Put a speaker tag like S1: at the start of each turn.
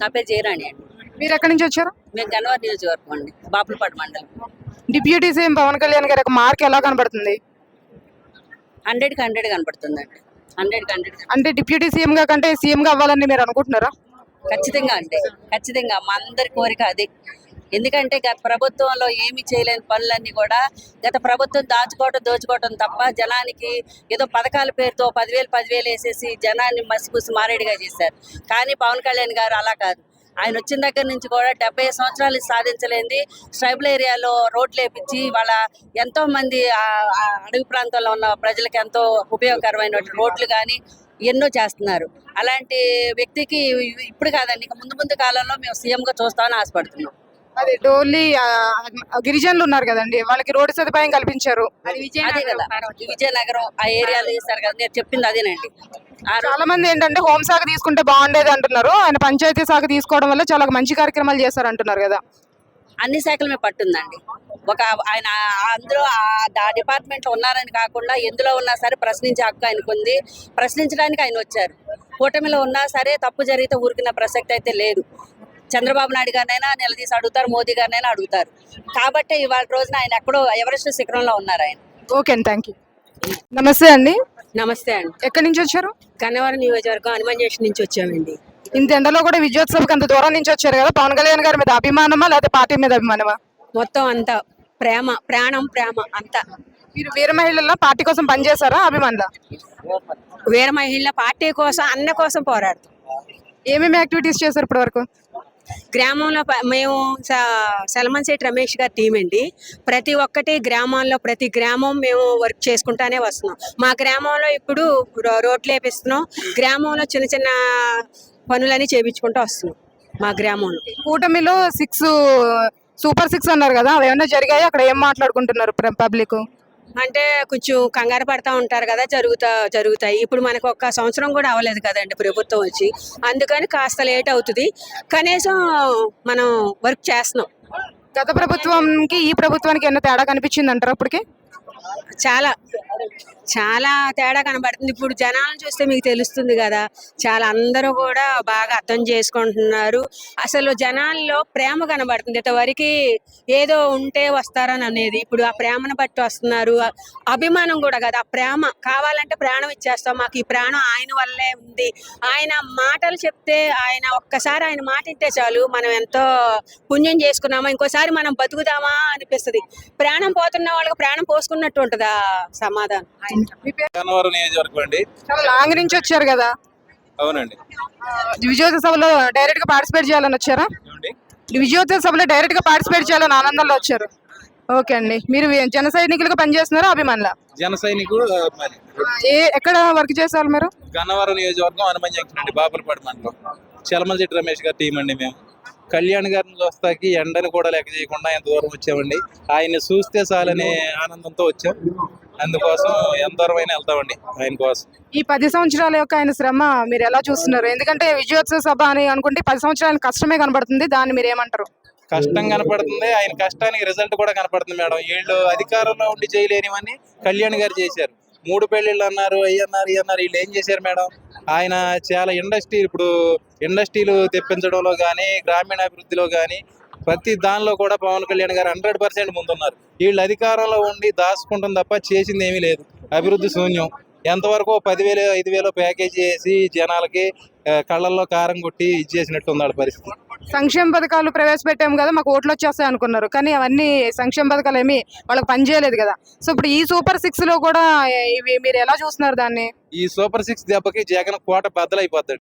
S1: నా పేరు జయరాణి అండి.
S2: మీరు ఎక్కడి నుంచి వచ్చారు?
S1: మేము గన్నవరం నియోజకవర్గం అండి బాపులపాడు మండలం.
S2: డిప్యూటీ సీఎం పవన్ కళ్యాణ్ గారి యొక్క మార్క్ ఎలా కనబడుతుంది?
S1: హండ్రెడ్కి హండ్రెడ్ కనపడుతుందండి హండ్రెడ్కి హండ్రెడ్
S2: అంటే డిప్యూటీ సీఎం గా కంటే సీఎం గా అవ్వాలని మీరు అనుకుంటున్నారా?
S1: ఖచ్చితంగా అంటే ఖచ్చితంగా మా అందరి కోరిక అది. ఎందుకంటే గత ప్రభుత్వంలో ఏమీ చేయలేని పనులన్నీ కూడా గత ప్రభుత్వం దాచుకోవటం దోచుకోవటం తప్ప జనానికి ఏదో పథకాల పేరుతో పదివేలు పదివేలు వేసేసి జనాన్ని మసిపూసి మారేడిగా చేశారు. కానీ పవన్ కళ్యాణ్ గారు అలా కాదు. ఆయన వచ్చిన దగ్గర నుంచి కూడా డెబ్బై సంవత్సరాలు సాధించలేంది ట్రైబల్ ఏరియాలో రోడ్లు వేపించి వాళ్ళ ఎంతో మంది అడవి ప్రాంతంలో ఉన్న ప్రజలకు ఎంతో ఉపయోగకరమైన రోడ్లు కానీ ఎన్నో చేస్తున్నారు. అలాంటి వ్యక్తికి ఇప్పుడు కాదండి. ఇక ముందు ముందు కాలంలో మేము సీఎంగా చూస్తామని ఆశపడుతున్నాం.
S2: అదే డోలీ ఆ, గిరిజనులు ఉన్నారు కదండి వాళ్ళకి రోడ్డు సదుపాయం కల్పించారు.
S1: అదే కదా. విజయనగరం ఆ ఏరియాలో చేశారు కదా నేను చెప్పింది అదేనండి.
S2: చాలా మంది ఏంటంటే హోం శాఖ తీసుకుంటే బాగుండేది అంటున్నారు. ఆయన పంచాయతీ శాఖ తీసుకోవడం వల్ల చాలా మంచి కార్యక్రమాలు చేశారు అంటున్నారు కదా.
S1: అన్ని శాఖల మీద పట్టుందండి. ఒక ఆయన అందులో ఆ డిపార్ట్మెంట్లో ఉన్నారని కాకుండా ఎందులో ఉన్నా సరే ప్రశ్నించే హక్కు ఆయనకు ఉంది. ప్రశ్నించడానికి ఆయన వచ్చారు. కూటమిలో ఉన్నా సరే తప్పు జరిగితే ఊరికిన ప్రసక్తి అయితే లేదు. చంద్రబాబు నాయుడు గారినైనా నిలదీసి అడుగుతారు మోదీ గారినైనా అడుగుతారు. కాబట్టి ఇవాళ రోజున ఆయన ఎక్కడో ఎవరెస్ట్ శిఖరంలో ఉన్నారు ఆయన.
S2: ఓకే అండి థ్యాంక్ యూ నమస్తే అండి.
S3: నమస్తే అండి.
S2: ఎక్కడి నుంచి వచ్చారు?
S3: గన్నవరం నియోజకవర్గం హనుమాన్ జంక్షన్ నుంచి వచ్చామండి.
S2: ఇంత ఎండలో కూడా విజయోత్సవకి అంత దూరం నుంచి వచ్చారు కదా పవన్ కళ్యాణ్ గారి మీద అభిమానమా లేదా పార్టీ మీద అభిమానమా?
S3: మొత్తం అంతా ప్రేమ ప్రాణం ప్రేమ అంతా.
S2: మీరు వీర మహిళల్లో పార్టీ కోసం పనిచేశారా అభిమానుల?
S3: వీర మహిళ పార్టీ కోసం అన్న కోసం పోరాడుతాం.
S2: ఏమేమి యాక్టివిటీస్ చేశారు ఇప్పటి వరకు
S3: గ్రామంలో మేము స- సల్మాన్ రమేష్ గారి టీం అండి. ప్రతి ఒక్కటి గ్రామాల్లో ప్రతి గ్రామం మేము వర్క్ చేసుకుంటానే వస్తున్నాం. మా గ్రామంలో ఇప్పుడు రోడ్లు వేపిస్తున్నాం. గ్రామంలో చిన్న చిన్న పనులన్నీ చేయించుకుంటూ వస్తున్నాం మా గ్రామంలో.
S2: కూటమిలో సిక్స్ సూపర్ సిక్స్ అన్నారు కదా అవి ఏమైనా జరిగాయి? అక్కడ ఏం మాట్లాడుకుంటున్నారు పబ్లిక్
S3: అంటే కొంచెం కంగారు పడతా ఉంటారు కదా జరుగుతా జరుగుతాయి. ఇప్పుడు మనకు ఒక్క సంవత్సరం కూడా అవ్వలేదు కదండి ప్రభుత్వం వచ్చి. అందుకని కాస్త లేట్ అవుతుంది. కనీసం మనం వర్క్ చేస్తున్నాం.
S2: గత ప్రభుత్వంకి ఈ ప్రభుత్వానికి ఏమైనా తేడా కనిపించింది అంటారా ఇప్పటికి?
S3: చాలా. చాలా తేడా కనబడుతుంది. ఇప్పుడు జనాలను చూస్తే మీకు తెలుస్తుంది కదా చాలా అందరూ కూడా బాగా అర్థం చేసుకుంటున్నారు. అసలు జనాల్లో ప్రేమ కనబడుతుంది. ఇంతవరకు ఏదో ఉంటే వస్తారని అనేది. ఇప్పుడు ఆ ప్రేమను బట్టి వస్తున్నారు. అభిమానం కూడా కదా ప్రేమ. కావాలంటే ప్రాణం ఇచ్చేస్తాం. మాకు ఈ ప్రాణం ఆయన వల్లే ఉంది. ఆయన మాటలు చెప్తే ఆయన ఒక్కసారి ఆయన మాట వింటే చాలు మనం ఎంతో పుణ్యం చేసుకున్నామా ఇంకోసారి మనం బతుకుదామా అనిపిస్తుంది. ప్రాణం పోతున్న వాళ్ళకి ప్రాణం పోసుకున్నట్టు ఉంటుందా ఆ సమాధానం?
S2: మీ పేరు?
S4: గన్నవరం నియోజకవర్గం అండి.
S2: చాలా లాంగ్ నుంచి వచ్చారు కదా?
S4: అవునండి.
S2: విజయోత్సవ సభలో డైరెక్ట్గా పార్టిసిపేట్ చేయాలని వచ్చారా?
S4: ఏమండి?
S2: విజయోత్సవ సభలో డైరెక్ట్గా పార్టిసిపేట్ చేయాలని ఆనందంలో వచ్చారు. ఓకే అండి. మీరు జన సైనికులుగా పనిచేస్తున్నారా అభిమానుల?
S4: జన సైనికుడు మరి.
S2: ఏ ఎక్కడ వర్క్ చేసేవాళ్ళు మీరు?
S4: గన్నవరం నియోజకవర్గం హనుమాన్ జంక్షన్ అండి బాపులపాడు మండలం. చలమలచెట్టి రమేష్ గారి టీం అండి మేము. కళ్యాణ్ గారిని చూస్తాకి ఎండను కూడా లెక్క చేయకుండా ఎంత దూరం వచ్చామండి. ఆయన్ని చూస్తే చాలనే ఆనందంతో వచ్చాం. అందుకోసం ఎంత దూరం అయినా వెళ్తామండి ఆయన కోసం.
S2: ఈ పది సంవత్సరాల యొక్క ఆయన శ్రమ మీరు ఎలా చూస్తున్నారు? ఎందుకంటే విజయోత్సవ సభ అని అనుకుంటే పది సంవత్సరాల కష్టమే కనబడుతుంది దాన్ని మీరు ఏమంటారు?
S4: కష్టం కనపడుతుంది ఆయన కష్టానికి రిజల్ట్ కూడా కనపడుతుంది మేడం. వీళ్ళు అధికారంలో ఉండి చేయలేనివన్నీ కళ్యాణ్ గారు చేశారు. మూడు పెళ్ళిళ్ళు అన్నారు అయ్యి అన్నారు ఇయ్యి అన్నారు వీళ్ళు ఏం చేశారు మేడం? ఆయన చాలా ఇండస్ట్రీ ఇప్పుడు ఇండస్ట్రీలు తెప్పించడంలో కానీ గ్రామీణాభివృద్ధిలో కానీ ప్రతి దానిలో కూడా పవన్ కళ్యాణ్ గారు హండ్రెడ్ పర్సెంట్ ముందున్నారు. వీళ్ళు అధికారంలో ఉండి దాచుకుంటాం తప్ప చేసింది ఏమీ లేదు. అభివృద్ధి శూన్యం. ఎంతవరకు పదివేలు ఐదు వేలు ప్యాకేజీ వేసి జనాలకి కళ్ళల్లో కారం కొట్టి ఇచ్చేసినట్టు వాళ్ళ పరిస్థితి.
S2: సంక్షేమ పథకాలు ప్రవేశపెట్టాము కదా మాకు ఓట్లు వచ్చేస్తాయి అనుకున్నారు. కానీ అవన్నీ సంక్షేమ పథకాలు ఏమి వాళ్ళకి పనిచేయలేదు కదా. సో ఇప్పుడు ఈ సూపర్ సిక్స్లో కూడా ఇవి మీరు ఎలా చూస్తున్నారు దాన్ని?
S4: ఈ సూపర్ సిక్స్ దెబ్బకి జగన్ కోట బద్దలైపోతాడు.